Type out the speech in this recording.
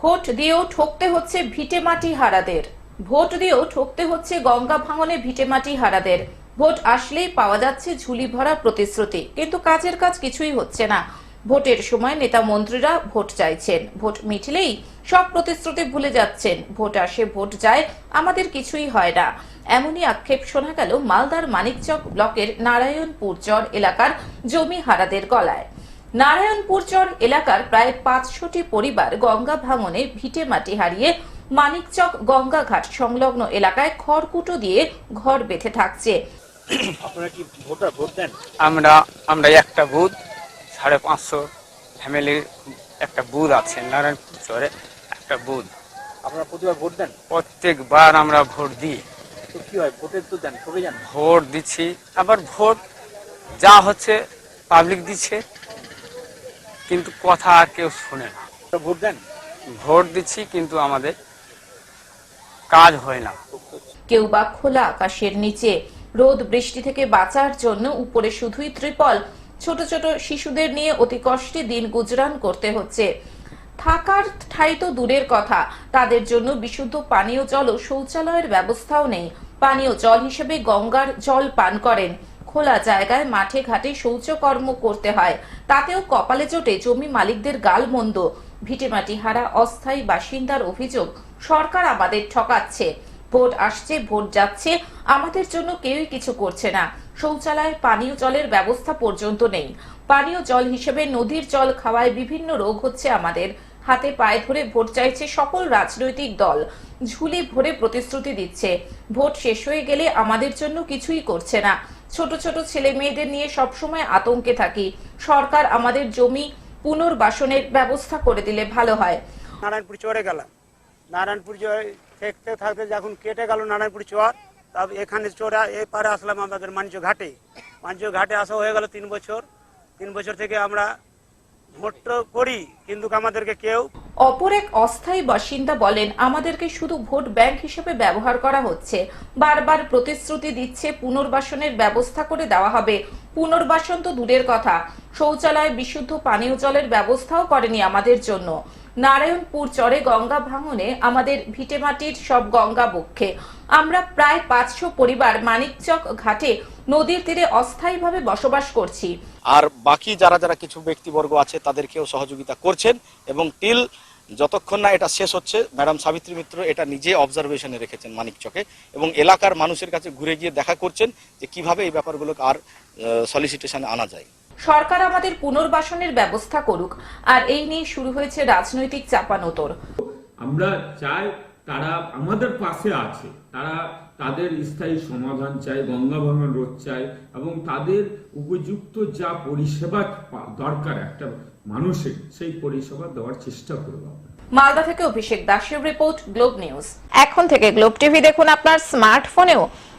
Vote দিয়েও ঠকতে হচ্ছে ভিটেমাটি হারাদের। Vote দিয়েও ঠকতে হচ্ছে গঙ্গা ভাঙনে ভিটেমাটি হারাদের। ভোট আসলেই পাওয়া যাচ্ছে ঝুলি ভরা প্রতিশ্রুতি, কিন্তু কাজের কাজ কিছুই হচ্ছে না। ভোটের সময় নেতা মন্ত্রীরা ভোট চাইছেন। ভোট মিটলেই সব প্রতিশ্রুতি ভুলে যাচ্ছেন। ভোট আসে, ভোট যায়, আমাদের কিছুই হয় না। এমনই আক্ষেপ শোনা গেল মালদার মানিকচক ব্লকের নারায়ণপুর চর এলাকার জমি হারাদের গলায়। নারায়ণপুর চর এলাকার প্রায় পাঁচশোটি পরিবার গঙ্গা ভাঙনে ভিটে মাটি হারিয়ে মানিকচক গঙ্গা ঘাট সংলগ্ন এলাকায় খড়কুটো দিয়ে ঘর বেঁধে থাকছে। আপনারা কি ভোটার? ভোট দেন? আমরা আমরা একটা বুথ সাড়ে পাঁচশো ফ্যামিলির একটা বুথ আছে নারায়ণপুর চরে একটা বুথ। আপনারা প্রতিবার ভোট দেন? প্রত্যেকবার আমরা ভোট দিই। তো কি হয়? ভোটের তো দেন ঠকে যান ভোট দিচ্ছি। আবার ভোট যা হচ্ছে পাবলিক দিচ্ছে। কিন্তু কথা আর কেউ শুনে না। ভোট দেন? ভোট দিচ্ছি কিন্তু আমাদের কাজ হয় না। কেউ বা খোলা আকাশের নিচে রোদ বৃষ্টি থেকে বাঁচার জন্য উপরে শুধুই ত্রিপল ছোট ছোট শিশুদের নিয়ে অতি কষ্টে দিন গুজরান করতে হচ্ছে। থাকার ঠাই তো দূরের কথা তাদের জন্য বিশুদ্ধ পানীয় জল ও শৌচালয়ের ব্যবস্থাও নেই। পানীয় জল হিসেবে গঙ্গার জল পান করেন। খোলা জায়গায় মাঠে ঘাটে শৌচকর্ম করতে হয়। তাতেও কপালে জোটে জমি মালিকদের গালমন্দ। ভিটেমাটি হারা অস্থায়ী বাসিন্দার অভিযোগ, সরকার আমাদের ঠকাচ্ছে। ভোট আসছে, ভোট যাচ্ছে, আমাদের জন্য কেউই কিছু করছে না। শৌচালয়, পানীয় জলের ব্যবস্থা পর্যন্ত নেই। পানীয় জল হিসেবে নদীর জল খাওয়ায় বিভিন্ন রোগ হচ্ছে আমাদের। হাতে পায়ে ধরে ভোট চাইছে সকল রাজনৈতিক দল। ঝুলি ভরে প্রতিশ্রুতি দিচ্ছে। ভোট শেষ হয়ে গেলে আমাদের জন্য কিছুই করছে না। ছোট ছোট ছেলে মেয়েদের নিয়ে সবসময় আতঙ্কে থাকি। সরকার আমাদের জমি পুনর্বাসনের ব্যবস্থা করে দিলে ভালো হয়। নারায়ণপুর চরে গেলাম। নারায়ণপুর চরে থাকতে থাকতে যখন কেটে গেল নারায়ণপুর চর তবে এখানে চোরা এই পারে আসলাম আমাদের মাঞ্চ ঘাটে। মাঞ্চ ঘাটে আসা হয়ে গেল তিন বছর। তিন বছর থেকে আমরা কিন্তু কেউ অপর এক অস্থায়ী বাসিন্দা বলেন, আমাদেরকে শুধু ভোট ব্যাংক হিসেবে ব্যবহার করা হচ্ছে। বারবার প্রতিশ্রুতি দিচ্ছে পুনর্বাসনের ব্যবস্থা করে দেওয়া হবে। পুনর্বাসন তো দূরের কথা। শৌচালয় বিশুদ্ধ পানীয় জলের ব্যবস্থাও করেনি আমাদের জন্য। নারায়ণপুর চরে গঙ্গা ভাঙনে আমাদের ভিটেমাটির সব গঙ্গা বক্ষে। আমরা প্রায় পাঁচশো পরিবার মানিকচক ঘাটে নদীর তীরে অস্থায়ীভাবে বসবাস করছি। আর বাকি যারা যারা কিছু ব্যক্তিবর্গ আছে, তাদেরকেও সহযোগিতা করছেন এবং টিল যতক্ষণ না এটা শেষ হচ্ছে, ম্যাডাম সাবিত্রী মিত্র এটা নিজে অবজারভেশনে রেখেছেন মানিকচকে এবং এলাকার মানুষের কাছে ঘুরে গিয়ে দেখা করছেন যে কীভাবে এই ব্যাপারগুলোকে আর সলিসিটেশনে আনা যায়। সরকার আমাদের পুনর্বাসনের ব্যবস্থা করুক। আর এই নিয়ে শুরু হয়েছে রাজনৈতিক চাপানোতর। আমরা চাই তারা আমাদের পাশে আছে। তারা তাদের স্থায়ী সমাধান চাই গঙ্গা ভাঙন রোধ চাই এবং তাদের উপযুক্ত যা পরিষেবা দরকার একটা মানুষের সেই পরিষেবা দেওয়ার চেষ্টা করব মালদা থেকে অভিষেক দাসের রিপোর্ট গ্লোব নিউজ। এখন থেকে গ্লোব টিভি দেখুন আপনার স্মার্টফোনেও।